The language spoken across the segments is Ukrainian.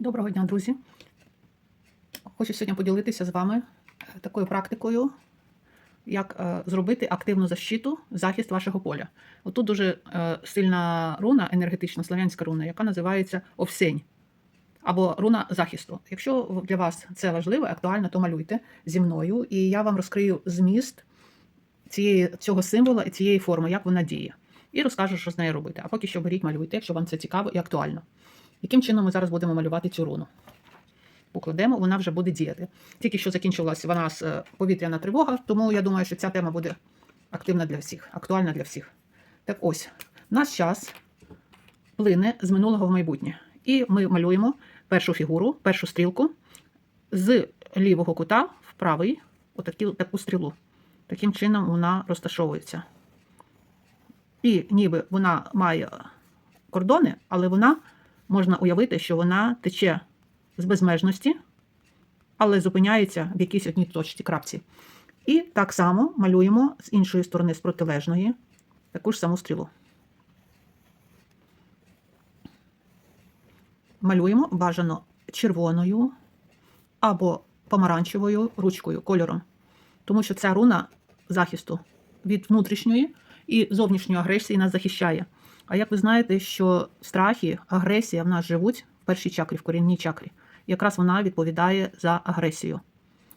Доброго дня, друзі. Хочу сьогодні поділитися з вами е, такою практикою, як е, зробити активну защиту, захист вашого поля. Отут дуже е, сильна руна, енергетична славянська руна, яка називається овсень або руна захисту. Якщо для вас це важливо, і актуально, то малюйте зі мною, і я вам розкрию зміст цієї, цього символа і цієї форми, як вона діє. І розкажу, що з нею робити. А поки що беріть, малюйте, якщо вам це цікаво і актуально. Яким чином ми зараз будемо малювати цю руну? Покладемо, вона вже буде діяти. Тільки що закінчилася в нас е, повітряна тривога, тому я думаю, що ця тема буде активна для всіх, актуальна для всіх. Так ось, наш час плине з минулого в майбутнє. І ми малюємо першу фігуру, першу стрілку з лівого кута в правий, отакі, таку стрілу. Таким чином вона розташовується. І ніби вона має кордони, але вона можна уявити, що вона тече з безмежності, але зупиняється в якійсь одній точці крапці. І так само малюємо з іншої сторони, з протилежної, таку ж саму стрілу. Малюємо бажано червоною або помаранчевою ручкою, кольором. Тому що ця руна захисту від внутрішньої і зовнішньої агресії нас захищає. А як ви знаєте, що страхи, агресія в нас живуть в першій чакрі, в корінній чакрі. Якраз вона відповідає за агресію.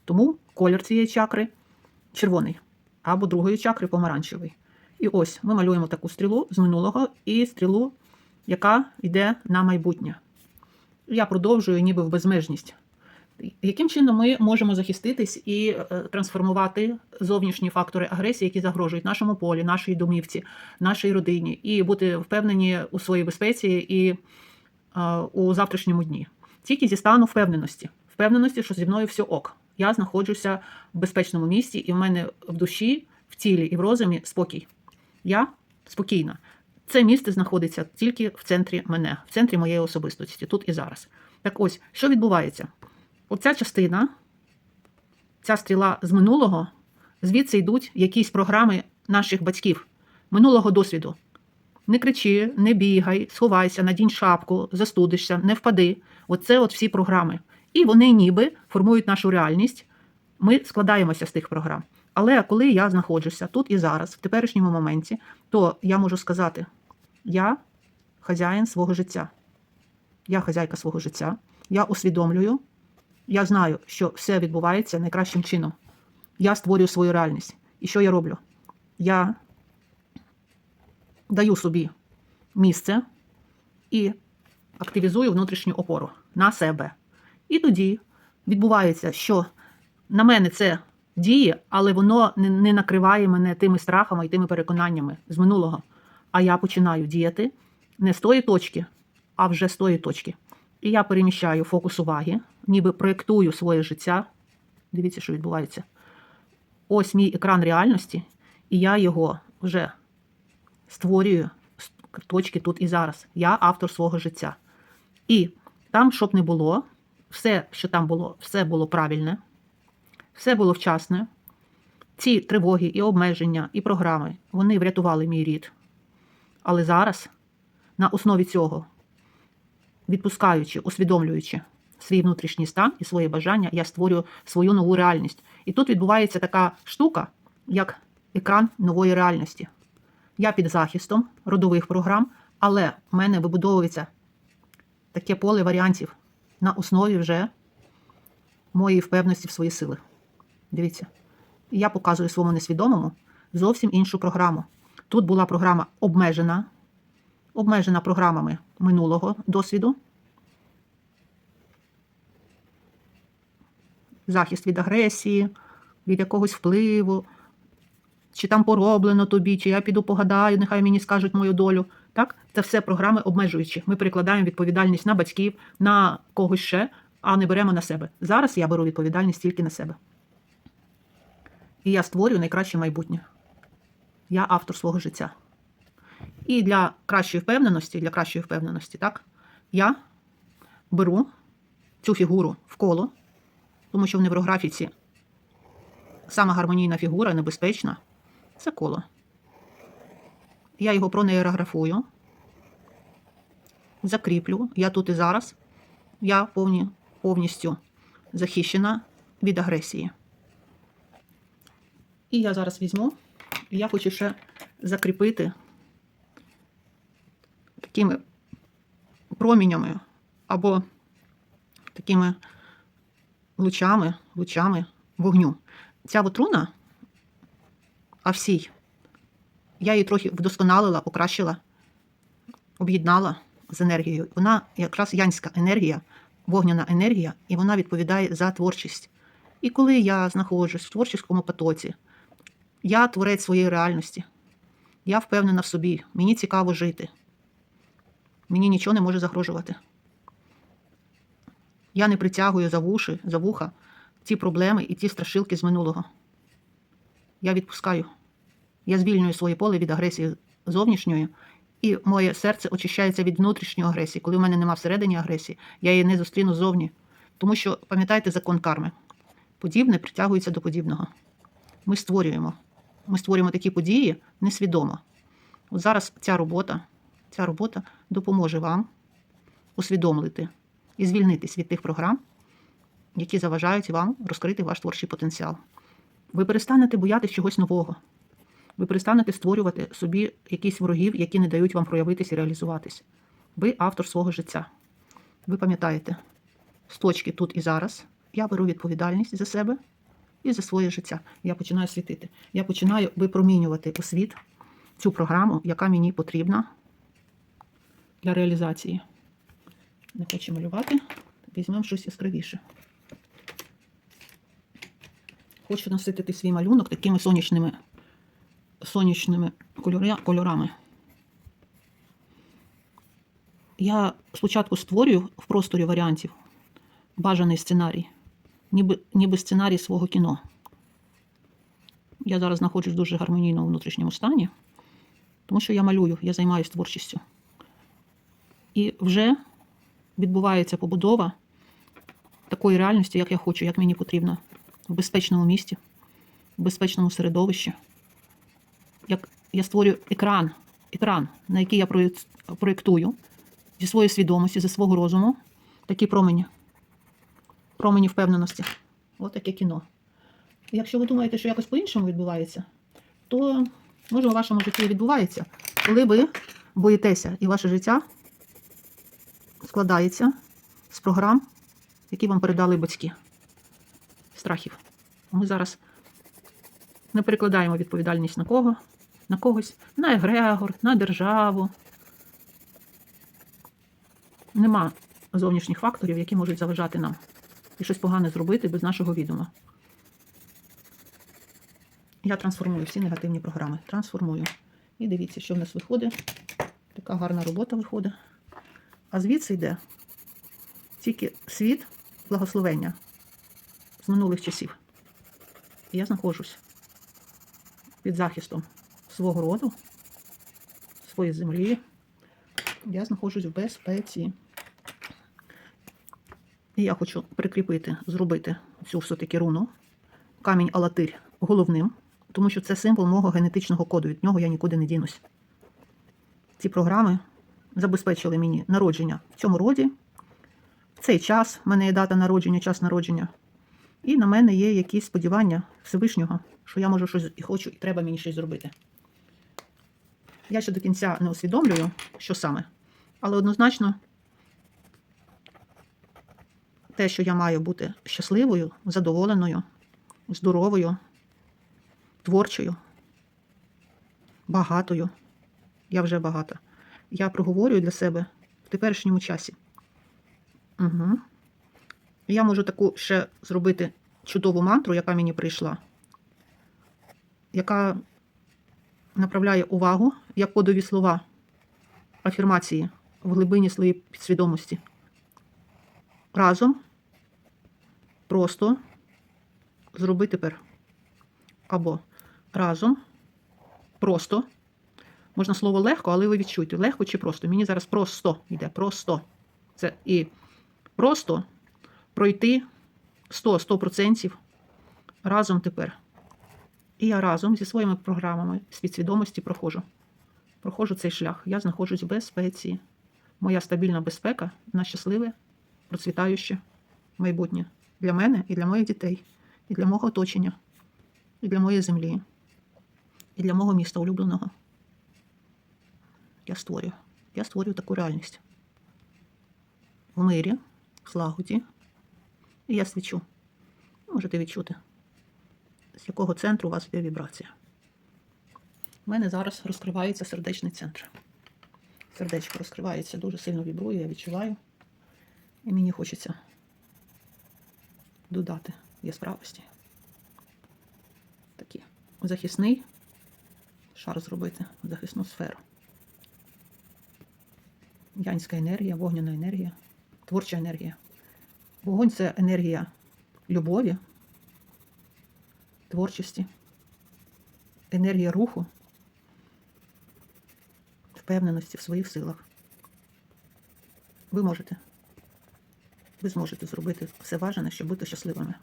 Тому колір цієї чакри червоний, або другої чакри помаранчевий. І ось ми малюємо таку стрілу з минулого і стрілу, яка йде на майбутнє. Я продовжую ніби в безмежність. Яким чином ми можемо захиститись і е, трансформувати зовнішні фактори агресії, які загрожують нашому полі, нашій домівці, нашій родині, і бути впевнені у своїй безпеці і е, у завтрашньому дні? Тільки зі стану впевненості, впевненості, що зі мною все ок. Я знаходжуся в безпечному місці, і в мене в душі, в тілі і в розумі спокій. Я спокійна. Це місце знаходиться тільки в центрі мене, в центрі моєї особистості, тут і зараз. Так ось, що відбувається? Оця частина, ця стріла з минулого, звідси йдуть якісь програми наших батьків, минулого досвіду. Не кричи, не бігай, сховайся, надінь шапку, застудишся, не впади. Оце от всі програми. І вони ніби формують нашу реальність. Ми складаємося з тих програм. Але коли я знаходжуся тут і зараз, в теперішньому моменті, то я можу сказати: я хазяїн свого життя. Я хазяйка свого життя. Я усвідомлюю, я знаю, що все відбувається найкращим чином. Я створюю свою реальність. І що я роблю? Я даю собі місце і активізую внутрішню опору на себе. І тоді відбувається, що на мене це діє, але воно не, накриває мене тими страхами і тими переконаннями з минулого. А я починаю діяти не з тої точки, а вже з тої точки. І я переміщаю фокус уваги, ніби проєктую своє життя. Дивіться, що відбувається. Ось мій екран реальності, і я його вже створюю з точки тут і зараз. Я автор свого життя. І там, щоб не було, все, що там було, все було правильне, все було вчасне. Ці тривоги і обмеження, і програми, вони врятували мій рід. Але зараз, на основі цього, відпускаючи, усвідомлюючи свій внутрішній стан і своє бажання, я створюю свою нову реальність. І тут відбувається така штука, як екран нової реальності. Я під захистом родових програм, але в мене вибудовується таке поле варіантів на основі вже моєї впевненості в свої сили. Дивіться, я показую своєму несвідомому зовсім іншу програму. Тут була програма обмежена, обмежена програмами минулого досвіду. Захист від агресії, від якогось впливу, чи там пороблено тобі, чи я піду погадаю, нехай мені скажуть мою долю. Так? Це все програми обмежуючі. Ми перекладаємо відповідальність на батьків, на когось ще, а не беремо на себе. Зараз я беру відповідальність тільки на себе. І я створюю найкраще майбутнє. Я автор свого життя. І для кращої впевненості, для кращої впевненості, так, я беру цю фігуру в коло, тому що в неврографіці сама гармонійна фігура небезпечна це коло. Я його пронейрографую, закріплю, я тут і зараз Я повні, повністю захищена від агресії. І я зараз візьму, і я хочу ще закріпити такими промінями або такими лучами, лучами вогню. Ця от руна, а всій, я її трохи вдосконалила, покращила, об'єднала з енергією. Вона якраз янська енергія, вогняна енергія, і вона відповідає за творчість. І коли я знаходжусь в творчому потоці, я творець своєї реальності. Я впевнена в собі, мені цікаво жити. Мені нічого не може загрожувати. Я не притягую за вуші, за вуха ті проблеми і ті страшилки з минулого. Я відпускаю. Я звільнюю своє поле від агресії зовнішньої, і моє серце очищається від внутрішньої агресії. Коли в мене нема всередині агресії, я її не зустріну зовні. Тому що, пам'ятаєте закон карми. Подібне притягується до подібного. Ми створюємо. Ми створюємо такі події несвідомо. От зараз ця робота, ця робота допоможе вам усвідомити і звільнитись від тих програм, які заважають вам розкрити ваш творчий потенціал. Ви перестанете боятися чогось нового. Ви перестанете створювати собі якісь ворогів, які не дають вам проявитись і реалізуватись. Ви автор свого життя. Ви пам'ятаєте, з точки тут і зараз я беру відповідальність за себе і за своє життя. Я починаю світити. Я починаю випромінювати у світ цю програму, яка мені потрібна для реалізації. Не хочу малювати, візьмемо щось яскравіше. Хочу наситити свій малюнок такими сонячними, сонячними кольорами. Я спочатку створюю в просторі варіантів бажаний сценарій, ніби, ніби сценарій свого кіно. Я зараз знаходжусь в дуже гармонійному внутрішньому стані, тому що я малюю, я займаюся творчістю. І вже відбувається побудова такої реальності, як я хочу, як мені потрібно, в безпечному місті, в безпечному середовищі. Як я створюю екран, екран, на який я проєктую зі своєї свідомості, зі свого розуму, такі промені, промені впевненості. Ось таке кіно. Якщо ви думаєте, що якось по-іншому відбувається, то може у вашому житті відбувається, коли ви боїтеся і ваше життя складається з програм, які вам передали батьки. Страхів. Ми зараз не перекладаємо відповідальність на кого, на когось, на егрегор, на державу. Нема зовнішніх факторів, які можуть заважати нам і щось погане зробити без нашого відома. Я трансформую всі негативні програми. Трансформую. І дивіться, що в нас виходить. Така гарна робота виходить. А звідси йде тільки світ благословення з минулих часів. І я знаходжусь під захистом свого роду, своєї землі. Я знаходжусь в безпеці. І я хочу прикріпити, зробити цю все-таки руну, камінь Алатирь головним, тому що це символ мого генетичного коду. Від нього я нікуди не дінусь. Ці програми забезпечили мені народження в цьому роді. В цей час в мене є дата народження, час народження. І на мене є якісь сподівання Всевишнього, що я можу щось і хочу, і треба мені щось зробити. Я ще до кінця не усвідомлюю, що саме. Але однозначно, те, що я маю бути щасливою, задоволеною, здоровою, творчою, багатою. Я вже багата. Я проговорюю для себе в теперішньому часі. Угу. Я можу таку ще зробити чудову мантру, яка мені прийшла, яка направляє увагу як кодові слова афірмації в глибині своєї підсвідомості. Разом просто зроби тепер. Або разом просто. Можна слово легко, але ви відчуйте, легко чи просто. Мені зараз просто йде, просто. Це і просто пройти 100-100% разом тепер. І я разом зі своїми програмами з підсвідомості проходжу. Проходжу цей шлях. Я знаходжусь в безпеці. Моя стабільна безпека на щасливе процвітаюче майбутнє для мене і для моїх дітей, і для мого оточення, і для моєї землі, і для мого міста улюбленого. Я створюю. Я створюю таку реальність. В мирі, в злагоді. І я свічу. Можете відчути, з якого центру у вас йде вібрація. У мене зараз розкривається сердечний центр. Сердечко розкривається, дуже сильно вібрує, я відчуваю. І мені хочеться додати яскравості. Такі захисний шар зробити, захисну сферу. Янська енергія, вогняна енергія, творча енергія. Вогонь це енергія любові, творчості, енергія руху, впевненості в своїх силах. Ви можете. Ви зможете зробити все бажане, щоб бути щасливими.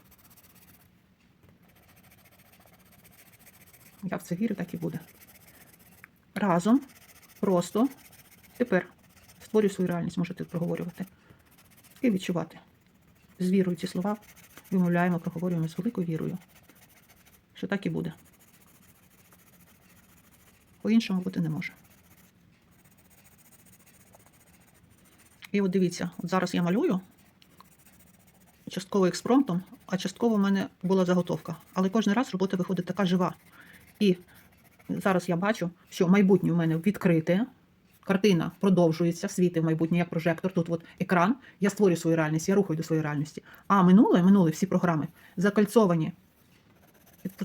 Я в це вірю, так і буде. Разом, просто, тепер створюю свою реальність, можете проговорювати і відчувати. З вірою ці слова вимовляємо, проговорюємо з великою вірою, що так і буде. По-іншому бути не може. І от дивіться, от зараз я малюю частково експромтом, а частково в мене була заготовка. Але кожен раз робота виходить така жива. І зараз я бачу, що майбутнє в мене відкрите, картина продовжується, світи в майбутнє, як прожектор. Тут от екран, я створюю свою реальність, я рухаю до своєї реальності. А минуле, минуле, всі програми закальцовані.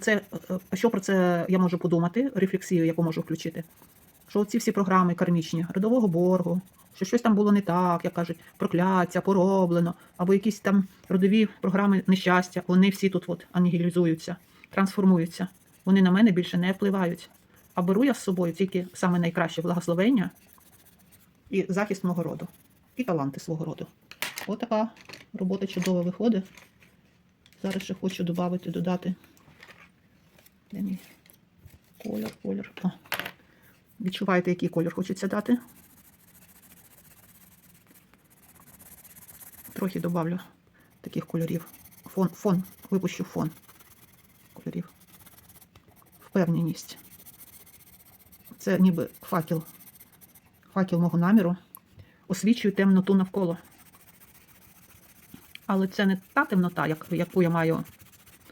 Це, е, що про це я можу подумати, рефлексію, яку можу включити? Що ці всі програми кармічні, родового боргу, що щось там було не так, як кажуть, прокляття, пороблено, або якісь там родові програми нещастя, вони всі тут от анігілізуються, трансформуються. Вони на мене більше не впливають. А беру я з собою тільки саме найкраще благословення і захист мого роду, і таланти свого роду. Ось така робота чудова виходить. Зараз ще хочу додати, додати. Де мій колір, колір. О. Відчуваєте, який колір хочеться дати? Трохи добавлю таких кольорів. Фон, фон, випущу фон кольорів. Впевненість. Це ніби факел. Факел мого наміру. Освічую темноту навколо. Але це не та темнота, яку я маю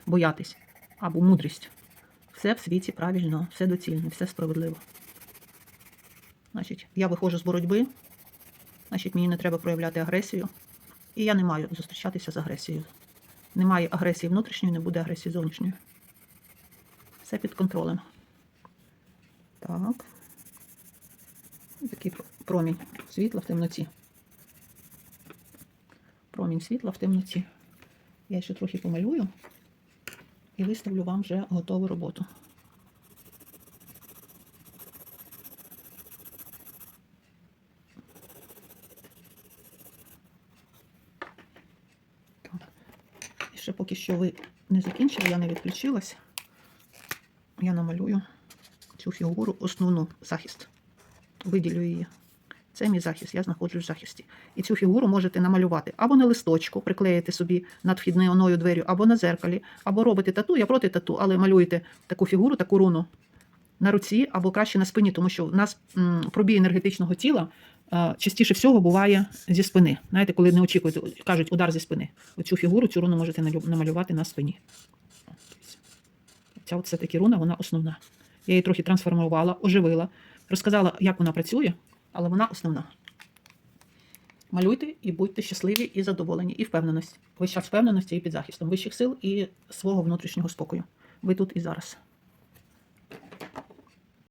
боятись, або мудрість. Все в світі правильно, все доцільно, все справедливо. Значить, я виходжу з боротьби, значить, мені не треба проявляти агресію. І я не маю зустрічатися з агресією. Немає агресії внутрішньої, не буде агресії зовнішньої. Все під контролем. Так. Такий промінь світла в темноті. Промінь світла в темноті. Я ще трохи помалюю і виставлю вам вже готову роботу. І ще поки що ви не закінчили, я не відключилась. Я намалюю цю фігуру, основну захист. Виділю її. Це мій захист, я знаходжусь в захисті. І цю фігуру можете намалювати або на листочку, приклеїти собі над вхідною дверю, або на зеркалі, або робите тату. Я проти тату, але малюєте таку фігуру, таку руну на руці або краще на спині, тому що в нас пробій енергетичного тіла е, частіше всього буває зі спини. Знаєте, коли не очікуєте, кажуть удар зі спини. Оцю фігуру, цю руну можете намалювати на спині. Ця от все-таки руна, вона основна. Я її трохи трансформувала, оживила, розказала, як вона працює, але вона основна. Малюйте і будьте щасливі і задоволені, і впевненості. Весь час впевненості і під захистом вищих сил і свого внутрішнього спокою. Ви тут і зараз.